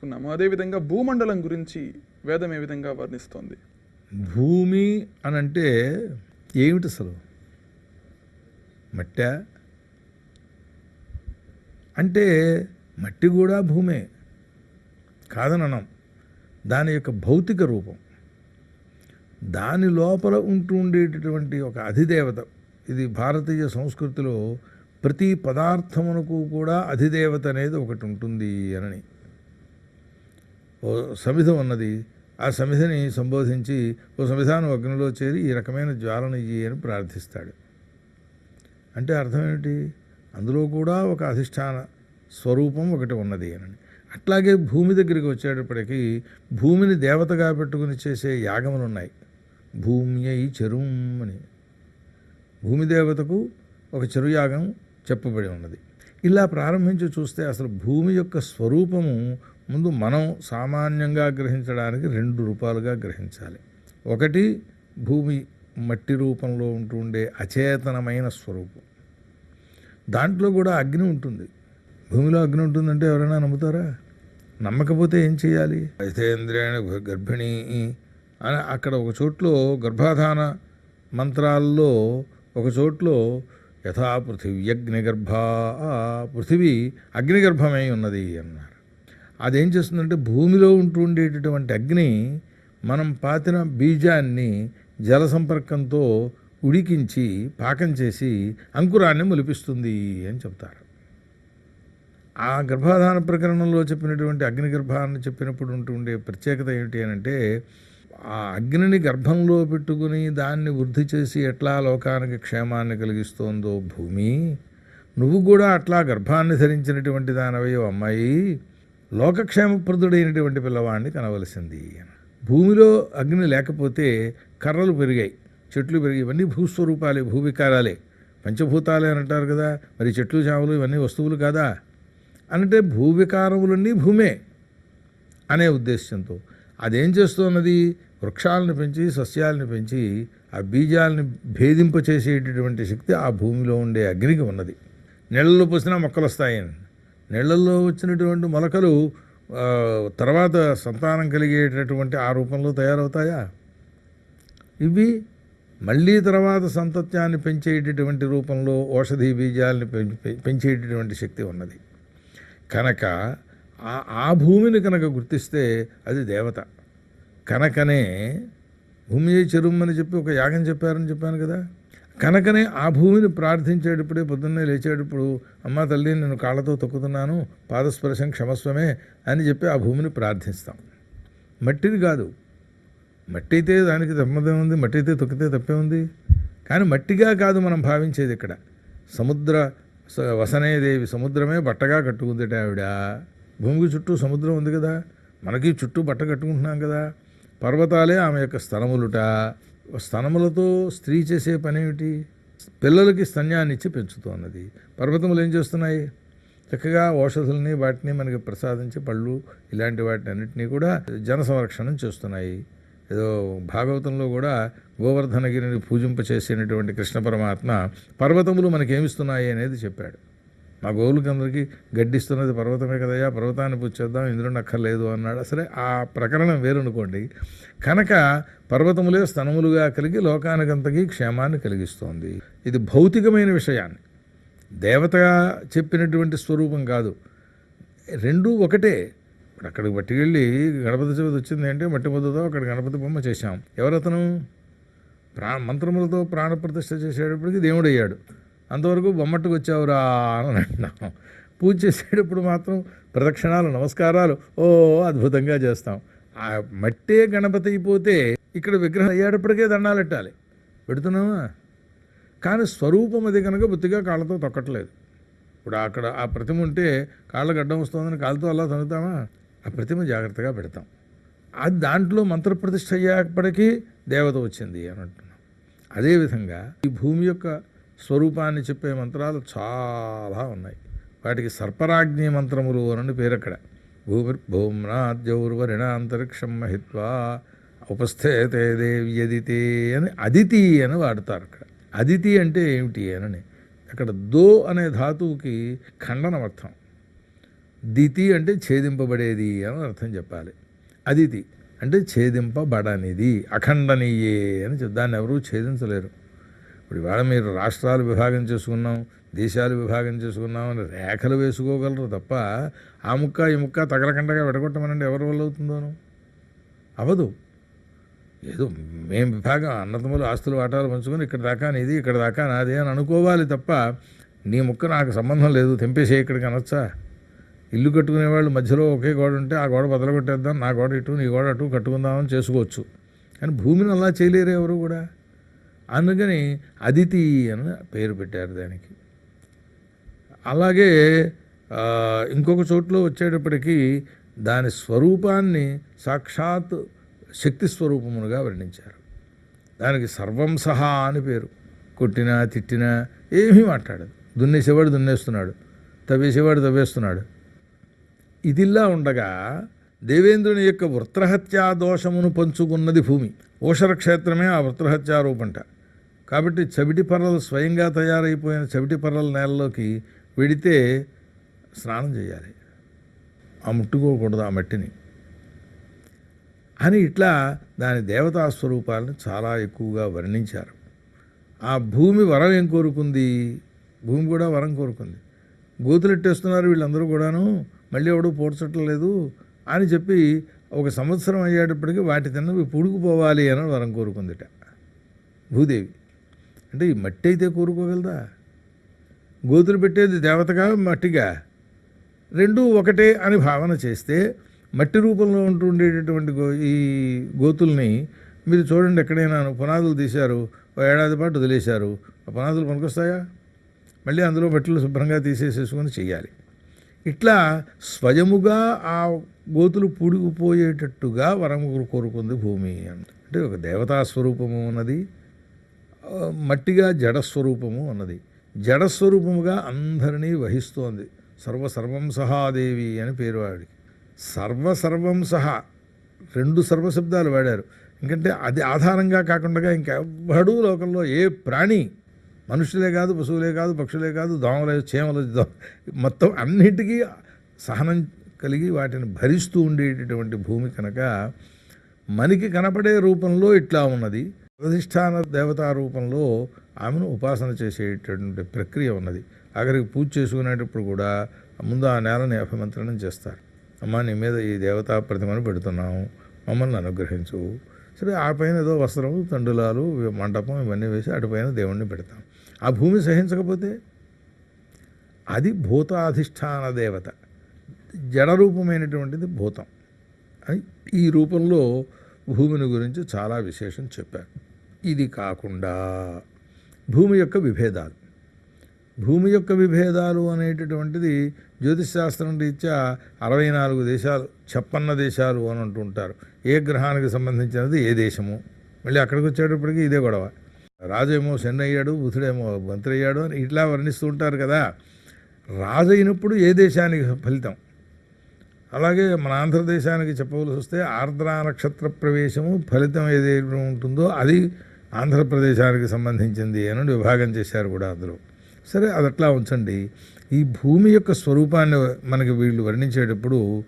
చెప్పుకున్నాము. అదేవిధంగా భూమండలం గురించి వేదం ఏ విధంగా వర్ణిస్తోంది? భూమి అని అంటే ఏమిటి అసలు? మట్ట? అంటే మట్టి కూడా భూమే కాదననం. దాని యొక్క భౌతిక రూపం. దాని లోపల ఉంటూ ఉండేటటువంటి ఒక అధిదేవత ఇది భారతీయ సంస్కృతిలో ప్రతి పదార్థమునకు కూడా అధిదేవత అనేది ఒకటి ఉంటుంది అని ఓ సమిధ ఉన్నది ఆ సమిధని సంబోధించి ఓ సమిధాను అగ్నిలో చేరి ఈ రకమైన జ్వాలను ఇయ్యి అని ప్రార్థిస్తాడు. అంటే అర్థం ఏమిటి? అందులో కూడా ఒక అధిష్టాన స్వరూపం ఒకటి ఉన్నది అని. అట్లాగే భూమి దగ్గరికి వచ్చేటప్పటికీ భూమిని దేవతగా పెట్టుకుని చేసే యాగములు ఉన్నాయి భూమి అయి చెరుం అని. భూమి దేవతకు ఒక చెరుయాగం చెప్పబడి ఉన్నది. ఇలా ప్రారంభించి చూస్తే అసలు భూమి యొక్క స్వరూపము ముందు మనం సామాన్యంగా గ్రహించడానికి రెండు రూపాలుగా గ్రహించాలి. ఒకటి భూమి మట్టి రూపంలో ఉంటూ ఉండే అచేతనమైన స్వరూపం. దాంట్లో కూడా అగ్ని ఉంటుంది. భూమిలో అగ్ని ఉంటుందంటే ఎవరైనా నమ్ముతారా? నమ్మకపోతే ఏం చేయాలి? అయితేంద్రియాణ గర్భిణి అని అక్కడ ఒక చోట్లో గర్భాధాన మంత్రాల్లో ఒక చోట్లో యథా పృథివ్యగ్నిగర్భ పృథివీ అగ్నిగర్భమై ఉన్నది అన్నారు. అదేం చేస్తుందంటే భూమిలో ఉంటూ ఉండేటటువంటి అగ్ని మనం పాతిన బీజాన్ని జల సంపర్కంతో ఉడికించి పాకం చేసి అంకురాన్ని మొలిపిస్తుంది అని చెప్తారు. ఆ గర్భాధాన ప్రకరణంలో చెప్పినటువంటి అగ్ని గర్భాన్ని చెప్పినప్పుడు ఉంటూ ఉండే ప్రత్యేకత ఏమిటి అంటే ఆ అగ్నిని గర్భంలో పెట్టుకుని దాన్ని వృద్ధి చేసి ఎట్లా లోకానికి క్షేమాన్ని కలిగిస్తోందో భూమి నువ్వు కూడా అట్లా గర్భాన్ని ధరించినటువంటి దానవయో అమ్మాయి లోకక్షేమప్రదుడైనటువంటి పిల్లవాడిని కనవలసింది. భూమిలో అగ్ని లేకపోతే కర్రలు పెరిగాయి చెట్లు పెరిగాయి ఇవన్నీ భూస్వరూపాలే భూవికారాలే. పంచభూతాలే అని అంటారు కదా మరి చెట్లు చావులు ఇవన్నీ వస్తువులు కాదా? అంటే భూవికారములన్నీ భూమే అనే ఉద్దేశంతో అదేం చేస్తున్నది? వృక్షాలను పెంచి సస్యాలను పెంచి ఆ బీజాలని భేదింపచేసేటటువంటి శక్తి ఆ భూమిలో ఉండే అగ్నికి ఉన్నది. నీళ్ళలో పోసినా మొక్కలు వస్తాయని నీళ్ళల్లో వచ్చినటువంటి మొలకలు తర్వాత సంతానం కలిగేటటువంటి ఆ రూపంలో తయారవుతాయా? ఇవి మళ్ళీ తర్వాత సంతత్యాన్ని పెంచేటటువంటి రూపంలో ఔషధి బీజాలని పెంచేటటువంటి శక్తి ఉన్నది. కనుక ఆ ఆ భూమిని కనుక గుర్తిస్తే అది దేవత. కనుకనే భూమి చెరుమ్మని చెప్పి ఒక యాగం చెప్పారని చెప్పాను కదా? కనుకనే ఆ భూమిని ప్రార్థించేటప్పుడే పొద్దున్నే లేచేటప్పుడు అమ్మ తల్లి నేను కాళ్ళతో తొక్కుతున్నాను పాదస్పర్శం క్షమస్వమే అని చెప్పి ఆ భూమిని ప్రార్థిస్తాం. మట్టిది కాదు. మట్టి అయితే దానికి తప్పదే ఉంది మట్టి అయితే తొక్కితే తప్పే ఉంది. కానీ మట్టిగా కాదు మనం భావించేది ఇక్కడ. సముద్ర స- వసనేదేవి సముద్రమే బట్టగా కట్టుకుందిట ఆవిడ. భూమికి చుట్టూ సముద్రం ఉంది కదా. మనకి చుట్టూ బట్ట కట్టుకుంటున్నాం కదా. పర్వతాలే ఆమె యొక్క స్థలములుట. స్తనములతో స్త్రీ చేసే పని ఏమిటి పిల్లలకి స్తన్యాన్ని ఇచ్చి పెంచుతున్నది. పర్వతములు ఏం చేస్తున్నాయి? చక్కగా ఔషధుల్ని వాటిని మనకి ప్రసాదించి పళ్ళు ఇలాంటి వాటిని అన్నింటినీ కూడా జన సంరక్షణం చేస్తున్నాయి. ఏదో భాగవతంలో కూడా గోవర్ధనగిరిని పూజింపచేసినటువంటి కృష్ణ పరమాత్మ పర్వతములు మనకేమిస్తున్నాయి అనేది చెప్పాడు. మా గోవులకి అందరికీ గడ్డిస్తున్నది పర్వతమే కదయ్యా పర్వతాన్ని పుచ్చేద్దాం చేద్దాం ఇంద్రుని అక్కర్లేదు అన్నాడు. సరే ఆ ప్రకరణం వేరనుకోండి. కనుక పర్వతములే స్తనములుగా కలిగి లోకానికంతకీ క్షేమాన్ని కలిగిస్తోంది. ఇది భౌతికమైన విషయాన్ని. దేవతగా చెప్పినటువంటి స్వరూపం కాదు. రెండూ ఒకటే. ఇప్పుడు అక్కడికి పట్టుకెళ్ళి గణపతి చవితి వచ్చింది అంటే మట్టి ముద్దతో అక్కడ గణపతి బొమ్మ చేశాం. ఎవరతను? ప్రా మంత్రములతో ప్రాణప్రతిష్ఠ చేసేటప్పటికి దేవుడయ్యాడు. అంతవరకు బొమ్మట్టుకు వచ్చావురా అని అంటున్నాం. పూజ చేసేటప్పుడు మాత్రం ప్రదక్షిణాలు నమస్కారాలు ఓ అద్భుతంగా చేస్తాం. ఆ మట్టే గణపతి అయిపోతే ఇక్కడ విగ్రహం అయ్యేటప్పటికే దండాలెట్టాలి పెడుతున్నామా పెడుతున్నావా? కానీ స్వరూపం అది కనుక బుద్ధిగా కాళ్ళతో తొక్కట్లేదు. ఇప్పుడు అక్కడ ఆ ప్రతిమ ఉంటే కాళ్ళ గడ్డం వస్తుందని కాళ్ళతో అలా తనుతామా? ఆ ప్రతిమ జాగ్రత్తగా పెడతాం. అది దాంట్లో మంత్రప్రతిష్ఠ అయ్యేప్పటికీ దేవత వచ్చింది అని అంటున్నాం. అదేవిధంగా ఈ భూమి యొక్క స్వరూపాన్ని చెప్పే మంత్రాలు చాలా ఉన్నాయి. వాటికి సర్పరాజ్ఞి మంత్రములు అని పేరు అక్కడ. భూమి భూమ్నాద్యౌర్వరిణ అంతరిక్షం మహిత్వా ఉపస్థేతే దేవ్యదితి అని అదితి అని వాడతారు అక్కడ. అదితి అంటే ఏమిటి అని అక్కడ దో అనే ధాతువుకి ఖండనం అర్థం. దితి అంటే ఛేదింపబడేది అని అర్థం చెప్పాలి. అదితి అంటే ఛేదింపబడనిది అఖండనీయే అని చెప్ దాన్ని ఎవరూ ఛేదించలేరు. ఇప్పుడు ఇవాళ మీరు రాష్ట్రాలు విభాగం చేసుకున్నాం దేశాలు విభాగం చేసుకున్నాం అని రేఖలు వేసుకోగలరు తప్ప ఆ ముక్క ఈ ముక్క తగలకండగా విడగొట్టమనండి ఎవరి వల్ల అవుతుందోను? అవదు ఏదో మేం విభాగం అన్నతములు ఆస్తులు వాటాలు పంచుకొని ఇక్కడ దాకా నీది ఇక్కడ దాకా నాది అని అనుకోవాలి తప్ప నీ ముక్క నాకు సంబంధం లేదు తెంపేసే ఇక్కడికి అనొచ్చా? ఇల్లు కట్టుకునే వాళ్ళు మధ్యలో ఒకే గోడ ఉంటే ఆ గోడ బదలగొట్టేద్దాం నా గోడ ఇటు నీ గోడ అటు కట్టుకుందామని చేసుకోవచ్చు. కానీ భూమిని అలా చేయలేరు ఎవరు కూడా? అందుకని అదితి అని పేరు పెట్టారు దానికి. అలాగే ఇంకొక చోట్లో వచ్చేటప్పటికీ దాని స్వరూపాన్ని సాక్షాత్ శక్తి స్వరూపమునుగా వర్ణించారు. దానికి సర్వం సహా అని పేరు. కొట్టినా తిట్టినా ఏమీ మాట్లాడదు. దున్నేసేవాడు దున్నేస్తున్నాడు. తవ్వేసేవాడు తవ్వేస్తున్నాడు. ఇదిలా ఉండగా దేవేంద్రుని యొక్క వృత్రహత్యా దోషమును పంచుకున్నది భూమి. ఓషర క్షేత్రమే ఆ వృత్రహత్యారూపంట కాబట్టి చవిటి పర్రలు స్వయంగా తయారైపోయిన చవిటి పర్రల నేలలోకి వెడితే స్నానం చేయాలి. ఆ ముట్టుకోకూడదు ఆ మట్టిని. అని ఇట్లా దాని దేవతా స్వరూపాలను చాలా ఎక్కువగా వర్ణించారు. ఆ భూమి వరం ఏం కోరుకుంది? భూమి కూడా వరం కోరుకుంది. గోతులెట్టేస్తున్నారు వీళ్ళందరూ కూడాను మళ్ళీ ఎవడూ పోడ్చట్లేదు అని చెప్పి ఒక సంవత్సరం అయ్యేటప్పటికి వాటి తిన్నవి పుడుకుపోవాలి అని వరం కోరుకుందిట. భూదేవి. అంటే ఈ మట్టి అయితే కోరుకోగలదా? గోతులు పెట్టేది దేవతగా మట్టిగా? రెండూ ఒకటే అని భావన చేస్తే మట్టి రూపంలో ఉంటుండేటటువంటి గో ఈ గోతుల్ని మీరు చూడండి ఎక్కడైనా పునాదులు తీశారు ఓ ఏడాది పాటు వదిలేశారు ఆ పునాదులు పనికొస్తాయా? మళ్ళీ అందులో మట్టిలు శుభ్రంగా తీసేసేసుకొని చెయ్యాలి. ఇట్లా స్వయముగా ఆ గోతులు పూడుకుపోయేటట్టుగా వరం కోరుకుంది భూమి అంటే ఒక దేవతా స్వరూపము ఉన్నది. మట్టిగా జడస్వరూపము ఉన్నది జడస్వరూపముగా అందరినీ వహిస్తోంది. సర్వ సర్వం సహాదేవి అని పేరు వాడికి. సర్వ సర్వం సహా రెండు సర్వశబ్దాలు వాడారు. ఎందుకంటే అది ఆధారంగా కాకుండా ఇంకెవ్వడూ లోకంలో ఏ ప్రాణి మనుషులే కాదు పశువులే కాదు పక్షులే కాదు దోమలే చేమలు మొత్తం అన్నిటికీ సహనం కలిగి వాటిని భరిస్తూ ఉండేటటువంటి భూమి కనుక మనకి కనపడే రూపంలో ఇట్లా ఉన్నది. అధిష్టాన దేవతా రూపంలో ఆమెను ఉపాసన చేసేటటువంటి ప్రక్రియ ఉన్నది. ఆఖరికి పూజ చేసుకునేటప్పుడు కూడా ముందు ఆ నేలని అభిమంత్రణం చేస్తారు. అమ్మ నీ మీద ఈ దేవతా ప్రతిమను పెడుతున్నాము. మమ్మల్ని అనుగ్రహించు. సరే ఆ పైన ఏదో వస్త్రము తండులాలు మండపం ఇవన్నీ వేసి అటుపైన దేవుణ్ణి పెడతాం. ఆ భూమి సహించకపోతే? అది భూతాధిష్టాన దేవత. జడరూపమైనటువంటిది భూతం. అని ఈ రూపంలో భూమిని గురించి చాలా విశేషం చెప్పారు. ఇది కాకుండా భూమి యొక్క విభేదాలు. భూమి యొక్క విభేదాలు అనేటటువంటిది జ్యోతిష్ శాస్త్రం రీత్యా అరవై నాలుగు దేశాలు చెప్పన్న దేశాలు అని అంటుంటారు. ఏ గ్రహానికి సంబంధించినది ఏ దేశము? మళ్ళీ అక్కడికి వచ్చేటప్పటికి ఇదే గొడవ. రాజేమో సెన్ అయ్యాడు బుధుడేమో మంత్రి అయ్యాడు అని ఇట్లా వర్ణిస్తూ ఉంటారు కదా. రాజు అయినప్పుడు ఏ దేశానికి ఫలితం? అలాగే మన ఆంధ్రదేశానికి చెప్పవలసి వస్తే ఆర్ద్ర నక్షత్ర ప్రవేశము ఫలితం ఏదైతే ఉంటుందో అది ఆంధ్రప్రదేశానికి సంబంధించింది అని విభాగం చేశారు కూడా అందులో సరే అది అట్లా ఉంచండి. ఈ భూమి యొక్క స్వరూపాన్ని మనకి వీళ్ళు వర్ణించేటప్పుడు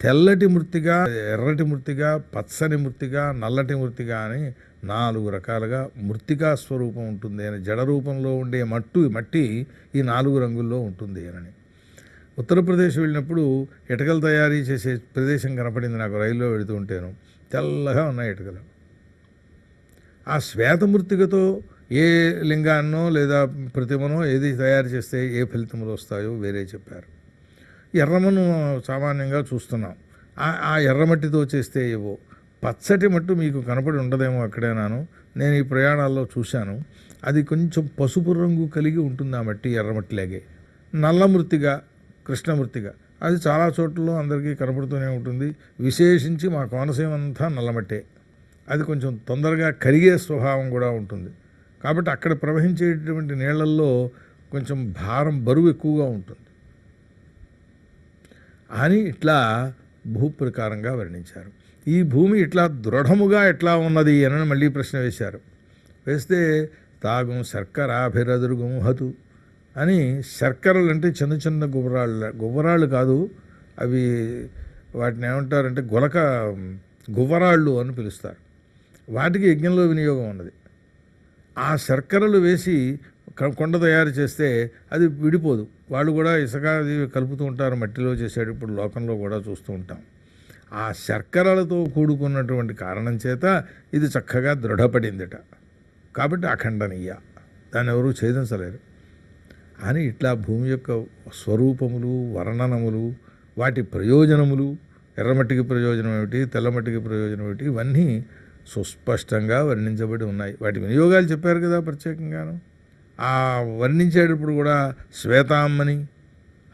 తెల్లటి మృతిగా ఎర్రటి మృతిగా పచ్చని మృతిగా నల్లటి మృతిగా అని నాలుగు రకాలుగా మృతికా స్వరూపం ఉంటుంది అని జడ రూపంలో ఉండే మట్టు మట్టి ఈ నాలుగు రంగుల్లో ఉంటుంది అని. ఉత్తరప్రదేశ్ వెళ్ళినప్పుడు ఇటుకలు తయారీ చేసే ప్రదేశం కనపడింది నాకు రైల్లో వెళుతూ ఉంటాను. తెల్లగా ఉన్నాయి ఇటుకలు. ఆ శ్వేతమృతికతో ఏ లింగాన్నో లేదా ప్రతిమనో ఏది తయారు చేస్తే ఏ ఫలితములు వస్తాయో వేరే చెప్పారు. ఎర్రమను సామాన్యంగా చూస్తున్నాం. ఆ- ఎర్రమట్టితో చేస్తే ఏవో. పచ్చటి మట్టు మీకు కనపడి ఉండదేమో అక్కడేనాను. నేను ఈ ప్రయాణాల్లో చూశాను. అది కొంచెం పసుపు రంగు కలిగి ఉంటుంది ఆ మట్టి ఎర్రమట్టిలాగే. నల్లమృతిగా కృష్ణమృతిగా అది చాలా చోట్లలో అందరికీ కనపడుతూనే ఉంటుంది. విశేషించి మా కోనసీమ అంతా నల్లమట్టే. అది కొంచెం తొందరగా కరిగే స్వభావం కూడా ఉంటుంది. కాబట్టి అక్కడ ప్రవహించేటటువంటి నీళ్ళల్లో కొంచెం భారం బరువు ఎక్కువగా ఉంటుంది. అని ఇట్లా భూప్రకారంగా వర్ణించారు. ఈ భూమి ఇట్లా దృఢముగా ఎట్లా ఉన్నది అని మళ్ళీ ప్రశ్న వేశారు. వేస్తే తాగుం శర్కరాభిరదురుగం హతు అని శర్కరలు అంటే చిన్న చిన్న గుబరాళ్ళు గుబరాళ్ళు కాదు అవి వాటిని ఏమంటారంటే గులక గువ్వరాళ్ళు అని పిలుస్తారు. వాటికి యజ్ఞంలో వినియోగం ఉన్నది. ఆ శర్కరలు వేసి కొండ తయారు చేస్తే అది విడిపోదు. వాళ్ళు కూడా ఇసుక అది కలుపుతూ ఉంటారు మట్టిలో చేసేటప్పుడు లోకంలో కూడా చూస్తూ ఉంటాం. ఆ శర్కరలతో కూడుకున్నటువంటి కారణం చేత ఇది చక్కగా దృఢపడిందిట. కాబట్టి అఖండనీయ. దాన్ని ఎవరూ ఛేదించలేరు. అని ఇట్లా భూమి యొక్క స్వరూపములు వర్ణనములు వాటి ప్రయోజనములు ఎర్రమట్టికి ప్రయోజనం ఏమిటి తెల్లమట్టికి ప్రయోజనం ఏమిటి ఇవన్నీ సుస్పష్టంగా వర్ణించబడి ఉన్నాయి. వాటి వినియోగాలు చెప్పారు కదా ప్రత్యేకంగాను. ఆ వర్ణించేటప్పుడు కూడా శ్వేతామ్మని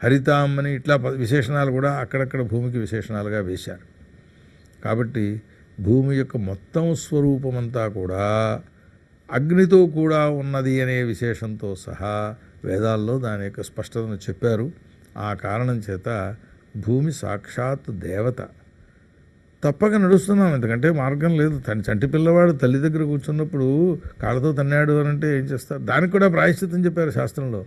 హరితామ్మని ఇట్లా విశేషణాలు కూడా అక్కడక్కడ భూమికి విశేషణాలుగా వేశారు. కాబట్టి భూమి యొక్క మొత్తం స్వరూపమంతా కూడా అగ్నితో కూడా ఉన్నది అనే విశేషంతో సహా వేదాల్లో దాని యొక్క స్పష్టతను చెప్పారు. ఆ కారణం చేత భూమి సాక్షాత్ దేవత. తప్పక నడుస్తున్నాం. ఎందుకంటే మార్గం లేదు. తన చంటి పిల్లవాడు తల్లి దగ్గర కూర్చున్నప్పుడు కాళ్ళతో తన్నాడు అని అంటే ఏం చేస్తారు? దానికి కూడా ప్రాయశ్చితం చెప్పారు శాస్త్రంలో.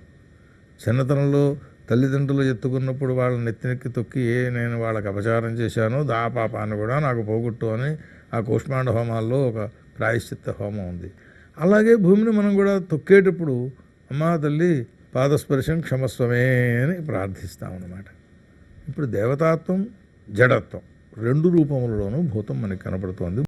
చిన్నతనంలో తల్లిదండ్రులు ఎత్తుకున్నప్పుడు వాళ్ళని నెత్తినెక్కి తొక్కి ఏ నేను వాళ్ళకి అపచారం చేశానో దా పాపాన్ని కూడా నాకు పోగొట్టు అని ఆ కూష్మాండ హోమాల్లో ఒక ప్రాయశ్చిత్త హోమం ఉంది. అలాగే భూమిని మనం కూడా తొక్కేటప్పుడు అమ్మా తల్లి పాదస్పర్శం క్షమస్వమే అని ప్రార్థిస్తాం అన్నమాట ఇప్పుడు దేవతాత్వం జడత్వం. రెండు రూపములలోనూ భూతం మనకి కనపడుతోంది.